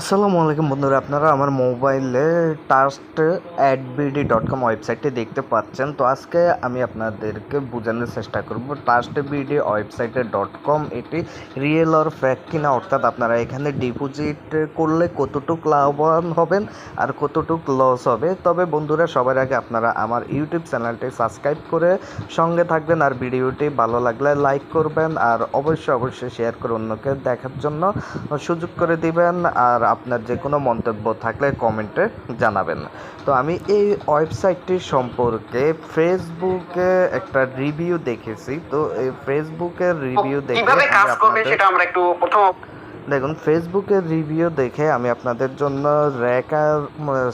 আসসালামু আলাইকুম বন্ধুরা, আপনারা আমার মোবাইলে trust add BD dot com ওয়েবসাইটটি দেখতে পাচ্ছেন। তো আজকে আমি আপনাদেরকে বোঝানোর চেষ্টা করব টাস্ট বিডি ওয়েবসাইটে ডট কম এটি রিয়েল অর ফ্যাক কিনা, অর্থাৎ আপনারা এখানে ডিপোজিট করলে কতটুকু লাভবান হবেন আর কতটুকু লস হবে। তবে বন্ধুরা, সবার আগে আপনারা আমার ইউটিউব চ্যানেলটি সাবস্ক্রাইব করে সঙ্গে থাকবেন আর ভিডিওটি ভালো লাগলে লাইক করবেন আর অবশ্যই অবশ্যই শেয়ার করে অন্যকে দেখার জন্য সুযোগ করে দিবেন। আর আপনার যে কোনো মন্তব্য থাকলে কমেন্টে জানাবেন। তো আমি এই ওয়েবসাইটটি সম্পর্কে ফেসবুকে একটা রিভিউ দেখেছি। তো এই ফেসবুকের রিভিউ দেখে কীভাবে কাজ করবে সেটা আমরা একটু প্রথম দেখুন ফেসবুকের রিভিউ দেখে আমি আপনাদের জন্য র্যাকার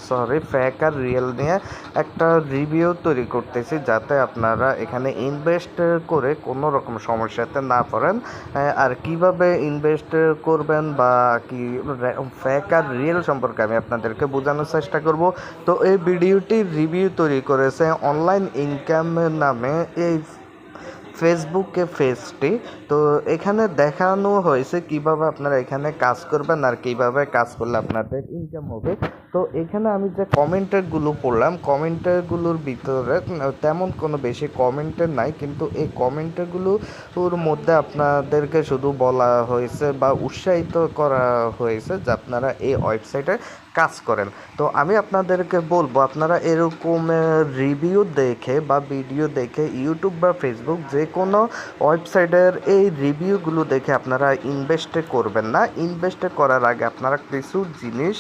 সরি ফ্যাকার রিয়েল নিয়ে একটা রিভিউ তৈরি করতেছি যাতে আপনারা এখানে ইনভেস্ট করে কোনো রকম সমস্যাতে না পড়েন। আর কীভাবে ইনভেস্ট করবেন বা কি ফ্যাকার রিয়েল সম্পর্কে আমি আপনাদেরকে বোঝানোর চেষ্টা করব। তো এই ভিডিওটি রিভিউ তৈরি করেছে অনলাইন ইনকাম নামে এই ফেসবুকে ফেসটি তো এখানে দেখানো হয়েছে কীভাবে আপনারা এখানে কাজ করবেন আর কীভাবে কাজ করলে আপনাদের ইনকাম হবে। তো এখানে আমি যে কমেন্টগুলো পড়লাম কমেন্টগুলোর ভিতরে তেমন কোনো বেশি কমেন্টের নাই, কিন্তু এই কমেন্টগুলোর মধ্যে আপনাদেরকে শুধু বলা হয়েছে বা উৎসাহিত করা হয়েছে যে আপনারা এই ওয়েবসাইটে কাজ করেন। তো আমি আপনাদেরকে বলব, আপনারা এরকম রিভিউ দেখে বা ভিডিও দেখে ইউটিউব বা ফেসবুক যে কোনো ওয়েবসাইটের এই রিভিউগুলো দেখে আপনারা ইনভেস্ট করবেন না। ইনভেস্ট করার আগে আপনারা কিছু জিনিস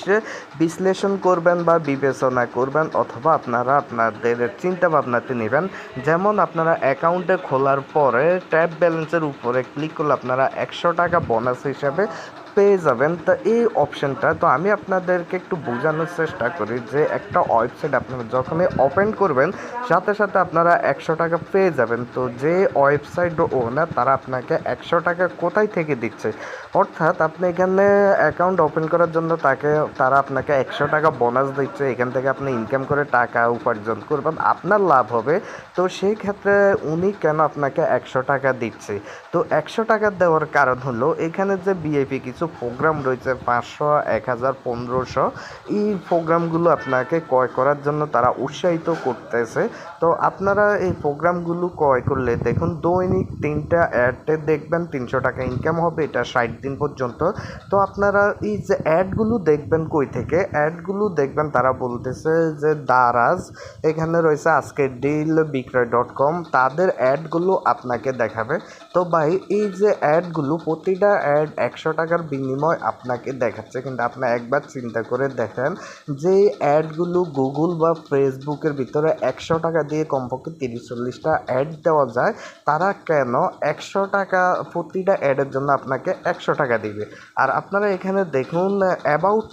বিশ্লেষণ করবেন বা বিবেচনা করবেন অথবা আপনারা আপনাদের চিন্তা ভাবনাতে নেবেন। যেমন আপনারা অ্যাকাউন্টে খোলার পরে ট্যাব ব্যালেন্সের উপরে ক্লিক করলে আপনারা একশো টাকা বোনাস হিসাবে পেয়ে যাবেন, তো এই অপশনটা তো আমি আপনাদেরকে একটু বোঝানোর চেষ্টা করি যে একটা ওয়েবসাইট আপনারা যখনই ওপেন করবেন, সাথে সাথে আপনারা একশো টাকা পেয়ে যাবেন। তো যে ওয়েবসাইট ওনার তারা আপনাকে একশো টাকা কোথায় থেকে দিচ্ছে? অর্থাৎ আপনি এখানে অ্যাকাউন্ট ওপেন করার জন্য তাকে, তারা আপনাকে একশো টাকা বোনাস দিচ্ছে, এখান থেকে আপনি ইনকাম করে টাকা উপার্জন করবেন, আপনার লাভ হবে। তো সেই ক্ষেত্রে উনি কেন আপনাকে একশো টাকা দিচ্ছে? তো একশো টাকা দেওয়ার কারণ হলো, এখানে যে বিআইপি কিছু প্রোগ্রাম রয়েছে পাঁচশো, এক হাজার, পনেরোশো। এই প্রোগ্রামগুলো আপনাকে ক্রয় করার জন্য তারা উৎসাহিত করতেছে। তো আপনারা এই প্রোগ্রামগুলো ক্রয় করলে দেখুন, দৈনিক তিনটা অ্যাডে দেখবেন তিনশো টাকা ইনকাম হবে, এটা ষাট দিন পর্যন্ত। তো আপনারা এই যে অ্যাডগুলো দেখবেন কই থেকে? অ্যাডগুলো দেখবেন, তারা বলতেছে যে দারাজ, এখানে রয়েছে আজকে ডিল বিক্রয় ডট কম তাদের অ্যাডগুলো আপনাকে দেখাবে। তো ভাই, এই যে অ্যাডগুলো প্রতিটা অ্যাড একশো টাকার বিনিময় আপনাকে দেখাচ্ছে। কিন্তু আপনি একবার চিন্তা করে দেখেন যে অ্যাডগুলো গুগল বা ফেসবুকের ভিতরে একশো টাকা দিয়ে কমপক্ষে তিরিশ চল্লিশটা অ্যাড দেওয়া যায়। তারা কেন একশো টাকা, প্রতিটা অ্যাডের জন্য আপনাকে একশো টাকা দিবে? আর আপনারা এখানে দেখুন অ্যাবাউট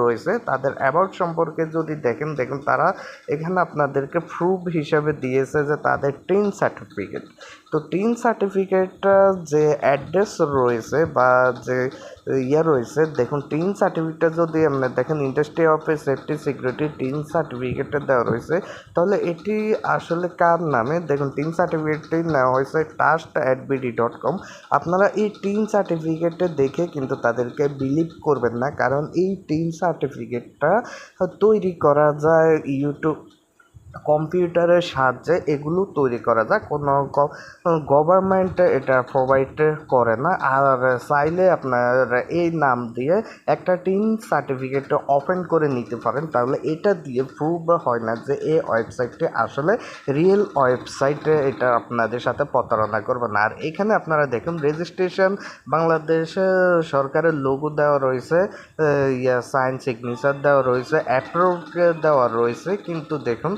রয়েছে। তাদের অ্যাবাউট সম্পর্কে যদি দেখেন, দেখুন তারা এখানে আপনাদেরকে প্রুফ হিসাবে দিয়েছে যে তাদের টিন সার্টিফিকেট তো টিন সার্টিফিকেটটা যে অ্যাড্রেস রয়েছে বা যে ইয়ে রয়েছে, দেখুন টিন সার্টিফিকেটটা যদি আপনার দেখেন industry of safety security TIN সার্টিফিকেটটা দেওয়া রয়েছে। তাহলে এটি আসলে কার নামে? দেখুন টিন সার্টিফিকেটটি নেওয়া হয়েছে trust at BD dot com আপনারা এই টিন সার্টিফিকেটে দেখে কিন্তু তাদেরকে বিলিভ করবেন না, কারণ এই টিন সার্টিফিকেটটা তৈরি করা যায় ইউটিউব কম্পিউটারের সাহায্যে এগুলো তৈরি করা যায়। কোনো গভর্নমেন্ট এটা প্রোভাইড করে না। আর চাইলে আপনার এই নাম দিয়ে একটা টিন সার্টিফিকেট ওপেন করে নিতে পারেন। তাহলে এটা দিয়ে প্রুভ হয় না যে এই ওয়েবসাইটটি আসলে রিয়েল ওয়েবসাইটে এটা আপনাদের সাথে প্রতারণা করবে না। আর এখানে আপনারা দেখুন রেজিস্ট্রেশন বাংলাদেশে সরকারের লোগো দেওয়া রয়েছে ইয়া সাইন সিগনেচার দেওয়া রয়েছে অ্যাপ্রুভ দেওয়া রয়েছে। কিন্তু দেখুন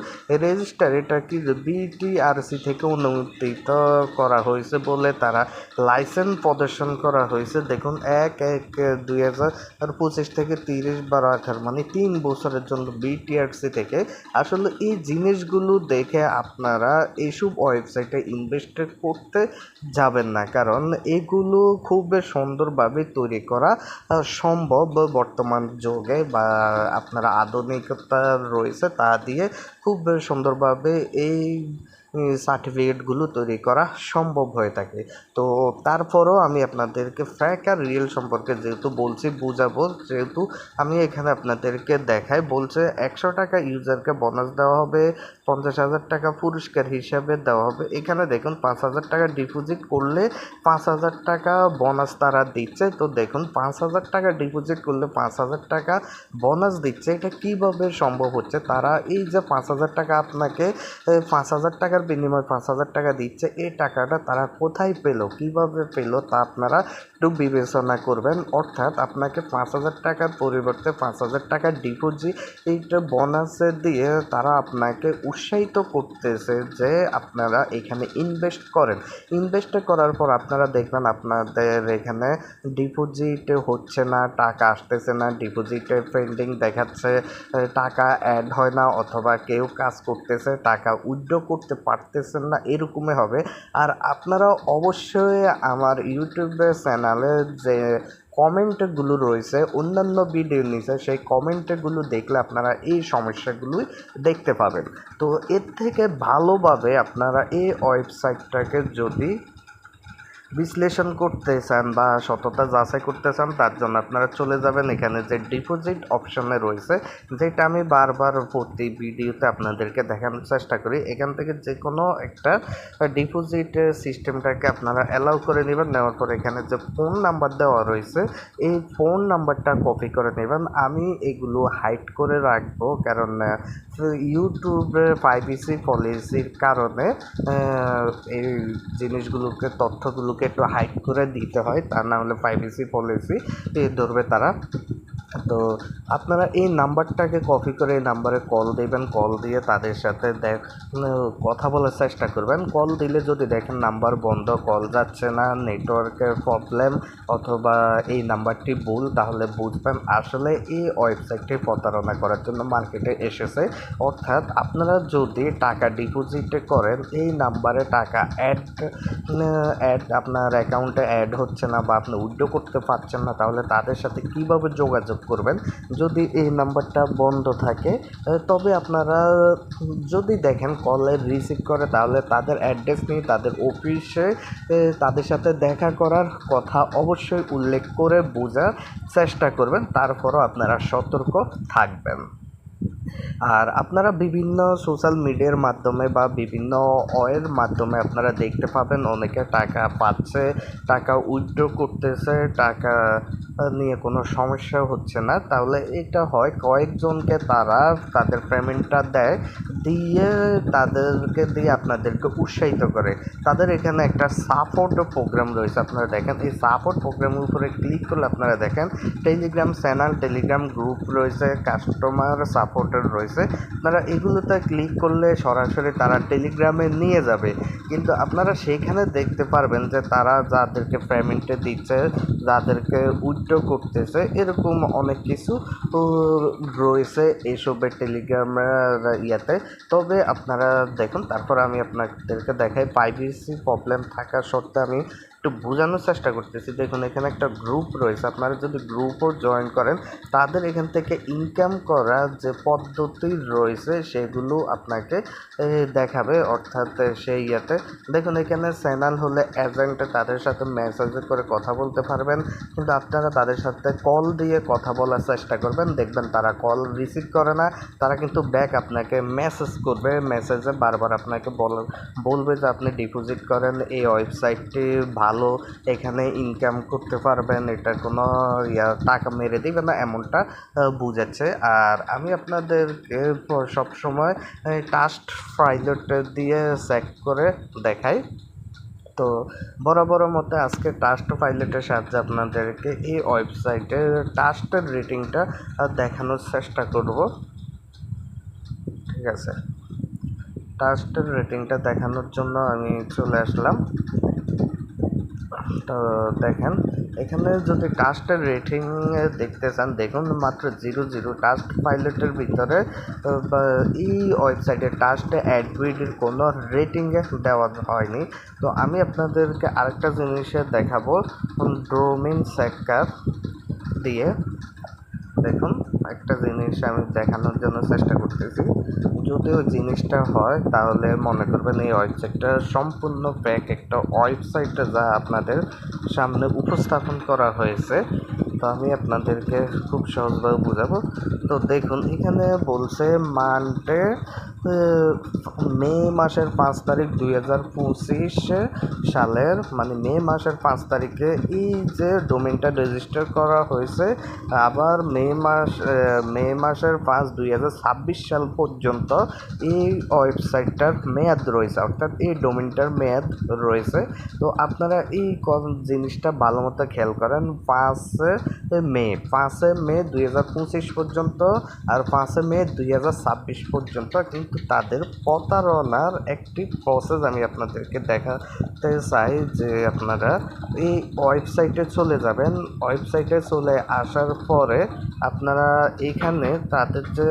রেজিস্টার, এটা কি বিটিআরসি থেকে অনুমোদিত করা হয়েছে বলে তারা লাইসেন্স প্রদর্শন করা হয়েছে। দেখুন, এক এক দুই হাজার পঁচিশ থেকে তিরিশ বারো আঠারো মানে তিন বছরের জন্য বিটিআরসি থেকে। আসলে এই জিনিসগুলো দেখে আপনারা এইসব ওয়েবসাইটে ইনভেস্ট করতে যাবেন না, কারণ এগুলো খুব সুন্দরভাবে তৈরি করা সম্ভব বর্তমান যুগে বা আপনারা আধুনিকতা রয়েছে তা দিয়ে খুব সুন্দরভাবে এই সার্টিফিকেটগুলো তৈরি করা সম্ভব হয়ে থাকে। তো তারপরও আমি আপনাদেরকে ফ্যাক আর রিয়েল সম্পর্কে যেহেতু বলছি, বুঝাবো, যেহেতু আমি এখানে আপনাদেরকে দেখাই, বলছে একশো টাকা ইউজারকে বোনাস দেওয়া হবে, পঞ্চাশ হাজার টাকা পুরস্কার হিসাবে দেওয়া হবে। এখানে দেখুন পাঁচ হাজার টাকা ডিপোজিট করলে পাঁচ হাজার টাকা বোনাস তারা দিচ্ছে। তো দেখুন পাঁচ হাজার টাকা ডিপোজিট করলে পাঁচ হাজার টাকা বোনাস দিচ্ছে। এটা কীভাবে সম্ভব হচ্ছে? তারা এই যে পাঁচ হাজার টাকা আপনাকে পাঁচ হাজার টাকার বিনিময়ে পাঁচ হাজার টাকা দিচ্ছে। এই টাকাটা তারা কোথায় পেল, কীভাবে পেল তা আপনারা একটু বিবেচনা করবেন। অর্থাৎ আপনাকে পাঁচ হাজার টাকার পরিবর্তে পাঁচ হাজার টাকা ডিপোজিট এইটা বোনাসে দিয়ে তারা আপনাকে উৎসাহিত করতেছে যে আপনারা এখানে ইনভেস্ট করেন। ইনভেস্ট করার পর আপনারা দেখবেন আপনাদের এখানে ডিপোজিট হচ্ছে না, টাকা আসতেছে না ডিপোজিটে পেন্ডিং দেখাচ্ছে টাকা অ্যাড হয় না অথবা কেউ কাজ করতেছে, টাকা উইথড্র করতে পারতেছেন না, এরকমই হবে। আর আপনারা অবশ্যই আমার ইউটিউবে চ্যানেলে যে কমেন্টগুলো রয়েছে, অন্যান্য ভিডিও নিচে সেই কমেন্টগুলো দেখলে আপনারা এই সমস্যাগুলোই দেখতে পাবেন। তো এর থেকে ভালোভাবে আপনারা এই ওয়েবসাইটটাকে যদি বিশ্লেষণ করতে চান বা সততা যাচাই করতে চান, তার জন্য আপনারা চলে যাবেন। এখানে যে ডিপোজিট অপশনে রয়েছে, যেটা আমি বারবার প্রতি ভিডিওতে আপনাদেরকে দেখানোর চেষ্টা করি। এখান থেকে যে কোনো একটা ডিপোজিট সিস্টেমটাকে আপনারা অ্যালাউ করে নেবেন। নেওয়ার পর এখানে যে ফোন নাম্বার দেওয়া রয়েছে, এই ফোন নাম্বারটা কপি করে নেবেন। আমি এগুলো হাইড করে রাখব, কারণ ইউটিউবে প্রাইভেসি পলিসির কারণে এই জিনিসগুলোকে, তথ্যগুলোকে একটু হাইড করে দিতে হয়, তা না হলে প্রাইভেসি পলিসি ধরবে তারা। তো আপনারা এই নাম্বারটাকে কপি করে এই নাম্বারে কল দেবেন কল দিয়ে তাদের সাথে দেখ কথা বলার চেষ্টা করবেন। কল দিলে যদি দেখেন নাম্বার বন্ধ কল যাচ্ছে না নেটওয়ার্কের প্রবলেম অথবা এই নাম্বারটি ভুল, তাহলে বুঝবেন আসলে এই ওয়েবসাইটটি প্রতারণা করার জন্য মার্কেটে এসেছে। অর্থাৎ আপনারা যদি টাকা ডিপোজিট করেন, এই নাম্বারে টাকা অ্যাড অ্যাড আপনার অ্যাকাউন্টে অ্যাড হচ্ছে না বা আপনি উইথড্র করতে পারছেন না, তাহলে তাদের সাথে কীভাবে যোগাযোগ করবেন। যদি এই নাম্বারটা বন্ধ থাকে তবে আপনারা যদি দেখেন কলে রিসিভ করে, তাহলে তাদের অ্যাড্রেস নিয়ে, তাদের অফিসে তাদের সাথে দেখা করার কথা অবশ্যই উল্লেখ করে বোঝার চেষ্টা করবেন। তারপরও আপনারা সতর্ক থাকবেন। আর আপনারা বিভিন্ন সোশ্যাল মিডিয়ার মাধ্যমে বা বিভিন্ন অয়ের মাধ্যমে আপনারা দেখতে পাবেন, অনেকে টাকা পাচ্ছে, টাকা উইথড্র করতেছে, টাকা নিয়ে কোনো সমস্যা হচ্ছে না। তাহলে এটা হয় কয়েকজনকে তারা তাদের পেমেন্টটা দেয়, দিয়ে তাদেরকে দিয়ে আপনাদেরকে উৎসাহিত করে। তাদের এখানে একটা সাপোর্ট প্রোগ্রাম রয়েছে, আপনারা দেখেন। এই সাপোর্ট প্রোগ্রামের উপরে ক্লিক করলে আপনারা দেখেন টেলিগ্রাম চ্যানেল টেলিগ্রাম গ্রুপ রয়েছে কাস্টমার সাপোর্টার রয়েছে। আপনারা এগুলোতে ক্লিক করলে সরাসরি তারা টেলিগ্রামে নিয়ে যাবে। কিন্তু আপনারা সেইখানে দেখতে পারবেন যে তারা যাদেরকে পেমেন্টে দিচ্ছে, যাদেরকে উইথড্র করতেছে, এরকম অনেক কিছু রয়েছে এইসবের টেলিগ্রাম ইয়াতে। তবে আপনারা দেখুন, তারপর আমি আপনাদেরকে দেখাই প্রাইভেসি প্রবলেম থাকা সত্ত্বে আমি একটু বোঝানোর চেষ্টা করতেছি। দেখুন, এখানে একটা গ্রুপ রয়েছে। আপনারা যদি গ্রুপও জয়েন করেন, তাদের এখান থেকে ইনকাম করার যে পদ্ধতি রয়েছে, সেগুলো আপনাকে দেখাবে। অর্থাৎ সেই ইয়েতে। দেখুন, এখানে চ্যানেল হলে এজেন্ট তাদের সাথে মেসেজে করে কথা বলতে পারবেন। কিন্তু আপনারা তাদের সাথে কল দিয়ে কথা বলার চেষ্টা করবেন। দেখবেন তারা কল রিসিভ করে না। তারা কিন্তু ব্যাক আপনাকে মেসেজ করবে। মেসেজে বারবার আপনাকে বল, বলবে যে আপনি ডিপোজিট করেন এই ওয়েবসাইটটি ভালো এখানে ইনকাম করতে পারবেন, এটা কোনো ইয়া, টাকা মেরে দিবে না, এমনটা বুঝাচ্ছে আর আমি আপনাদেরকে সবসময় টাস্ট ফাইলট দিয়ে চেক করে দেখাই। তো বরাবর মতে আজকে টাস্ট পাইলটের সাহায্যে আপনাদেরকে এই ওয়েবসাইটের টাস্টের রেটিংটা দেখানোর চেষ্টা করব। ঠিক আছে? টাস্টের রেটিংটা দেখানোর জন্য আমি চলে আসলাম। দেখেন, এখানে যদি কাস্টের রেটিং দেখতে চান, দেখুন মাত্র জিরো জিরো কাস্ট পাইলটের ভিতরে এই ওয়েবসাইটে টাস্টে অ্যাডমিটের কোনো রেটিংয়ে দেওয়া হয়নি। তো আমি আপনাদেরকে আরেকটা জিনিসে দেখাবো ডোমিন সেক্টর দিয়ে। দেখুন, একটা জিনিস আমি দেখানোর জন্য চেষ্টা করতেছি। যদি ওই জিনিসটা হয়, তাহলে মনে করবেন এই ওয়েবসাইটটা সম্পূর্ণ ব্যাক একটা ওয়েবসাইট যা আপনাদের সামনে উপস্থাপন করা হয়েছে, তো আমি আপনাদেরকে খুব সহজভাবে বোঝাবো। তো দেখুন, এখানে বলছে মানডে মে মাসের পাঁচ তারিখ দুই হাজার পঁচিশ সালের মানে মে মাসের পাঁচ তারিখে এই যে ডোমেনটা রেজিস্টার করা হয়েছে, আবার মে মাস মে মাসের পাঁচ দুই হাজার ছাব্বিশ সাল পর্যন্ত এই ওয়েবসাইটটার মেয়াদ রয়েছে, অর্থাৎ এই ডোমেনটার মেয়াদ রয়েছে। তো আপনারা এই জিনিসটা ভালো মতো খেয়াল করেন, পাঁচে মে পাঁচে মে দুই হাজার পঁচিশ পর্যন্ত আর পাঁচে মে দুই হাজার ছাব্বিশ পর্যন্ত কিন্তু তাদের প্রতারণার একটি প্রসেস আমি আপনাদেরকে দেখাতে চাই যে আপনারা এই ওয়েবসাইটে চলে যাবেন। ওয়েবসাইটে চলে আসার পরে আপনারা এখানে তাদের যে